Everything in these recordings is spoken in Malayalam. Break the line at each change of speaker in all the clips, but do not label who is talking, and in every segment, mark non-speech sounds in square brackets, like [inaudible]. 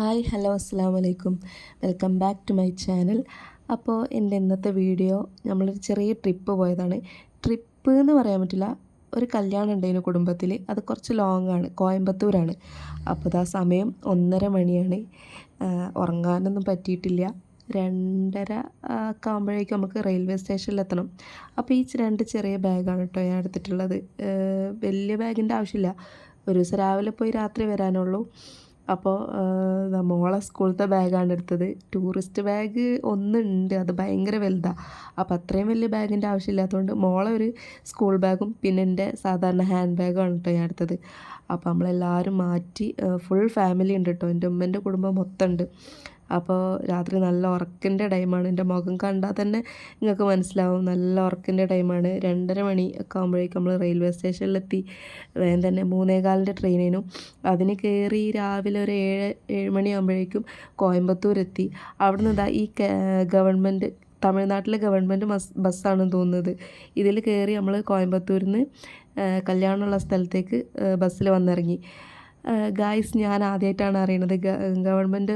ഹായ് ഹലോ അസ്സാം വലൈക്കും welcome back to my channel. അപ്പോൾ എന്റെ ഇന്നത്തെ വീഡിയോ നമ്മളൊരു ചെറിയ ട്രിപ്പ് പോയതാണ്. ട്രിപ്പ് എന്ന് പറയാൻ പറ്റില്ല ഒരു കല്യാണം ഉണ്ടായിരുന്നു കുടുംബത്തിൽ അത് കുറച്ച് ലോങ് ആണ് കോയമ്പത്തൂരാണ്. അപ്പോൾ ആ സമയം ഒന്നര മണിയാണ്. ഉറങ്ങാനൊന്നും പറ്റിയിട്ടില്ല. രണ്ടര ഒക്കെ ആകുമ്പോഴേക്കും നമുക്ക് റെയിൽവേ സ്റ്റേഷനിലെത്തണം അപ്പോൾ ഈ രണ്ട് ചെറിയ ബാഗാണ് കേട്ടോ ഞാൻ എടുത്തിട്ടുള്ളത്. വലിയ ബാഗിന്റെ ആവശ്യമില്ല. ഒരു ദിവസം രാവിലെ പോയി രാത്രി വരാനുള്ളൂ അപ്പോൾ മോളെ സ്കൂളത്തെ ബാഗാണ് എടുത്തത്. ടൂറിസ്റ്റ് ബാഗ് ഒന്നുണ്ട്. അത് ഭയങ്കര വലുതാണ് അപ്പോൾ അത്രയും വലിയ ബാഗിന്റെ ആവശ്യമില്ലാത്തതുകൊണ്ട് മോളെ ഒരു സ്കൂൾ ബാഗും പിന്നെ എന്റെ സാധാരണ ഹാൻഡ് ബാഗുമാണ് കേട്ടോ ഞാൻ എടുത്തത്. അപ്പോൾ നമ്മളെല്ലാവരും മാറ്റി ഫുൾ ഫാമിലി ഉണ്ട് കേട്ടോ എന്റെ ഉമ്മന്റെ കുടുംബം മൊത്തം ഉണ്ട്. അപ്പോൾ രാത്രി നല്ല ഉറക്കിന്റെ ടൈമാണ്. എന്റെ മുഖം കണ്ടാൽ തന്നെ നിങ്ങൾക്ക് മനസ്സിലാവും. നല്ല ഉറക്കിന്റെ ടൈമാണ്. രണ്ടര മണി ഒക്കെ ആകുമ്പോഴേക്കും നമ്മൾ റെയിൽവേ സ്റ്റേഷനിലെത്തി. വേഗം തന്നെ മൂന്നേകാലിന്റെ ട്രെയിനിനും അതിന് കയറി രാവിലെ ഒരു ഏഴ് ഏഴ് മണിയാകുമ്പോഴേക്കും കോയമ്പത്തൂർ എത്തി അവിടെ നിന്ന് ഈ ഗവൺമെന്റ് തമിഴ്നാട്ടിലെ ഗവൺമെന്റ് ബസ് ബസ്സാണെന്ന് തോന്നുന്നത്. ഇതിൽ കയറി നമ്മൾ കോയമ്പത്തൂരിൽ നിന്ന് കല്യാണമുള്ള സ്ഥലത്തേക്ക് ബസ്സിൽ വന്നിറങ്ങി. ഗായ്സ് ഞാൻ ആദ്യമായിട്ടാണ് അറിയണത്. ഗവൺമെന്റ്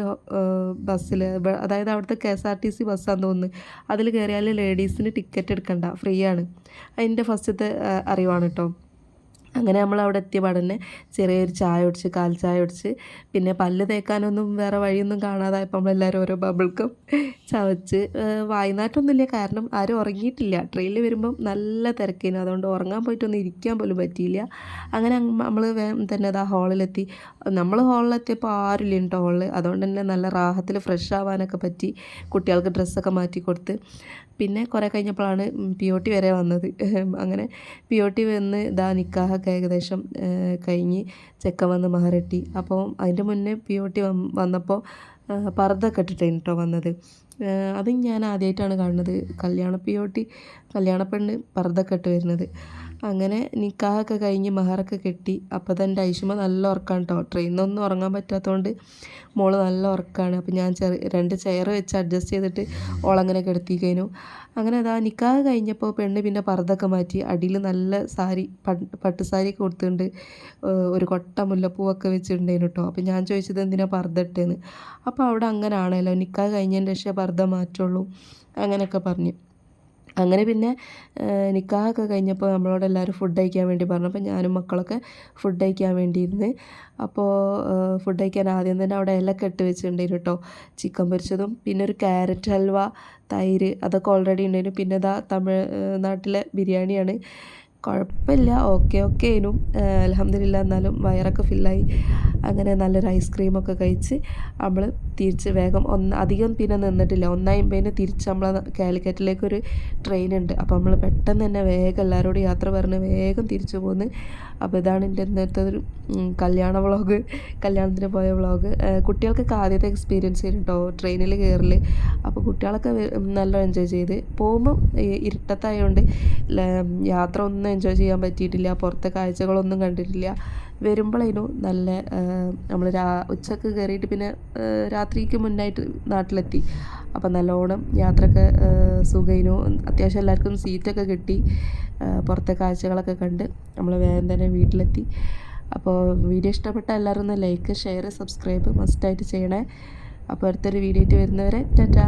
ബസ്സിൽ അതായത് അവിടുത്തെ K S R T C ബസ്സാന്ന് തോന്നുന്നു. അതിൽ കയറിയാൽ ലേഡീസിന് ടിക്കറ്റ് എടുക്കണ്ട. ഫ്രീ ആണ്. അതിന്റെ ഫസ്റ്റത്തെ അറിവാണ് കേട്ടോ അങ്ങനെ നമ്മൾ അവിടെ എത്തിയ പാടന്നെ ചെറിയൊരു ചായ ഒടിച്ച് കാൽ ചായ ഒടിച്ച് പിന്നെ പല്ല് തേക്കാനൊന്നും വേറെ വഴിയൊന്നും കാണാതായപ്പോൾ നമ്മളെല്ലാവരും ഓരോ ബബിൾക്കും ചവച്ച് വായനാട്ടൊന്നുമില്ല കാരണം ആരും ഉറങ്ങിയിട്ടില്ല. ട്രെയിനിൽ വരുമ്പം നല്ല തിരക്കിന്. അതുകൊണ്ട് ഉറങ്ങാൻ പോയിട്ടൊന്നും ഇരിക്കാൻ പോലും പറ്റിയില്ല. അങ്ങനെ നമ്മൾ തന്നെ അതാ ഹാളിലെത്തി നമ്മൾ ഹാളിലെത്തിയപ്പോൾ ആരുമില്ല കേട്ടോ ഹാളിൽ അതുകൊണ്ട് തന്നെ നല്ല റാഹത്തിൽ ഫ്രഷ് ആവാനൊക്കെ പറ്റി. കുട്ടികൾക്ക് ഡ്രസ്സൊക്കെ മാറ്റി കൊടുത്ത്. പിന്നെ കുറേ കഴിഞ്ഞപ്പോഴാണ് പി ഒ ടി വരെ വന്നത്. [laughs] അങ്ങനെ പി ഒ ടി വന്ന് ഇതാ നിക്കാഹൊക്കെ ഏകദേശം കഴിഞ്ഞ് ചെക്കൻ വന്ന് മഹരട്ടി അപ്പോൾ അതിന്റെ മുന്നേ പി ഒ ടി വന്നപ്പോൾ പർദ്ദ ഇട്ടിട്ടാണ് കേട്ടോ വന്നത്. അതും ഞാൻ ആദ്യമായിട്ടാണ് കാണുന്നത്. കല്യാണ പി ഒ ടി കല്യാണ പെണ്ണ് പർദ്ദ ഇട്ട് വരുന്നത്. അങ്ങനെ നിക്കാഹൊക്കെ കഴിഞ്ഞ് മഹറൊക്കെ കെട്ടി. അപ്പോൾ തന്നെ ഐഷുമ നല്ല ഉറക്കാണ് കേട്ടോ ട്രെയിനിലൊന്നും ഉറങ്ങാൻ പറ്റാത്തതുകൊണ്ട് മോൾ നല്ല ഉറക്കമാണ് അപ്പോൾ ഞാൻ ചെറിയ രണ്ട് ചെയർ വെച്ച് അഡ്ജസ്റ്റ് ചെയ്തിട്ട് ഓളങ്ങനെ കിടത്തി കഴിഞ്ഞു അങ്ങനെ അതാ നിക്കാഹ് കഴിഞ്ഞപ്പോൾ പെണ്ണ് പിന്നെ പർദ്ദൊക്കെ മാറ്റി. അടിയിൽ നല്ല സാരി പട്ട് സാരിയൊക്കെ കൊടുത്തിട്ടുണ്ട്. ഒരു കൊട്ട മുല്ലപ്പൂവൊക്കെ വെച്ചിട്ടുണ്ടായിരുന്നു കേട്ടോ അപ്പോൾ ഞാൻ ചോദിച്ചത് എന്തിനാ പർദ്ദ ഇട്ടേന്ന്. അപ്പോൾ അവിടെ അങ്ങനെ ആണല്ലോ നിക്കാഹ് കഴിഞ്ഞതിന്റെ ശേഷം പർദ്ദ മാറ്റുള്ളൂ. അങ്ങനെയൊക്കെ പറഞ്ഞു. അങ്ങനെ പിന്നെ നിക്കാഹൊക്കെ കഴിഞ്ഞപ്പോൾ നമ്മളോട് എല്ലാവരും ഫുഡ് കഴിക്കാൻ വേണ്ടി പറഞ്ഞു. അപ്പോൾ ഞാനും മക്കളൊക്കെ ഫുഡ് കഴിക്കാൻ വേണ്ടിയിരുന്ന്. അപ്പോൾ ഫുഡ് കഴിക്കാൻ ആദ്യം തന്നെ അവിടെ ഇല ഇട്ട് വെച്ചിട്ടുണ്ടായിരുന്നു കേട്ടോ. ചിക്കൻ പൊരിച്ചതും പിന്നെ ഒരു ക്യാരറ്റ് ഹൽവ തൈര് അതൊക്കെ ഓൾറെഡി ഉണ്ടായിരുന്നു. പിന്നെ ഇതാ തമിഴ്നാട്ടിലെ ബിരിയാണിയാണ്. കുഴപ്പമില്ല. ഓക്കെ ഓക്കെ ആയിരുന്നു. അലഹമ്മദില്ല എന്നാലും വയറൊക്കെ ഫില്ലായി. അങ്ങനെ നല്ലൊരു ഐസ്ക്രീമൊക്കെ കഴിച്ച് നമ്മൾ തിരിച്ച് വേഗം ഒന്ന് അധികം പിന്നെ നിന്നിട്ടില്ല. ഒന്നായിമ്പതിന് തിരിച്ച് നമ്മൾ കാലിക്കറ്റിലേക്ക് ഒരു ട്രെയിൻ ഉണ്ട്. അപ്പോൾ നമ്മൾ പെട്ടെന്ന് തന്നെ വേഗം എല്ലാവരോടും യാത്ര പറഞ്ഞ് വേഗം തിരിച്ചു പോകുന്നു അപ്പോൾ ഇതാണ് എന്റെ ഇന്നത്തെ ഒരു കല്യാണ വ്ളോഗ്. കല്യാണത്തിന് പോയ വ്ളോഗ്. കുട്ടികൾക്കൊക്കെ ആദ്യത്തെ എക്സ്പീരിയൻസ് ചെയ്യും കേട്ടോ ട്രെയിനിൽ കയറൽ അപ്പോൾ കുട്ടികളൊക്കെ നല്ല എൻജോയ് ചെയ്ത്. പോകുമ്പോൾ ഇരുട്ടത്തായതുകൊണ്ട് യാത്ര ഒന്നും എൻജോയ് ചെയ്യാൻ പറ്റിയിട്ടില്ല. പുറത്തെ കാഴ്ചകളൊന്നും കണ്ടിട്ടില്ല. വരുമ്പോഴേനും നല്ല നമ്മൾ രാ ഉച്ചയ്ക്ക് കയറിയിട്ട് പിന്നെ രാത്രിക്ക് മുന്നായിട്ട് നാട്ടിലെത്തി. അപ്പം നല്ലോണം യാത്രയൊക്കെ സുഖയിനു അത്യാവശ്യം എല്ലാവർക്കും സീറ്റൊക്കെ കിട്ടി. പുറത്തെ കാഴ്ചകളൊക്കെ കണ്ട് നമ്മൾ വേഗം തന്നെ വീട്ടിലെത്തി. അപ്പോൾ വീഡിയോ ഇഷ്ടപ്പെട്ട എല്ലാവരും ഒന്ന് ലൈക്ക് ഷെയർ സബ്സ്ക്രൈബ് മസ്റ്റായിട്ട് ചെയ്യണേ. അപ്പോൾ അടുത്തൊരു വീഡിയോ ആയിട്ട് വരുന്നവരെ ടാറ്റാ.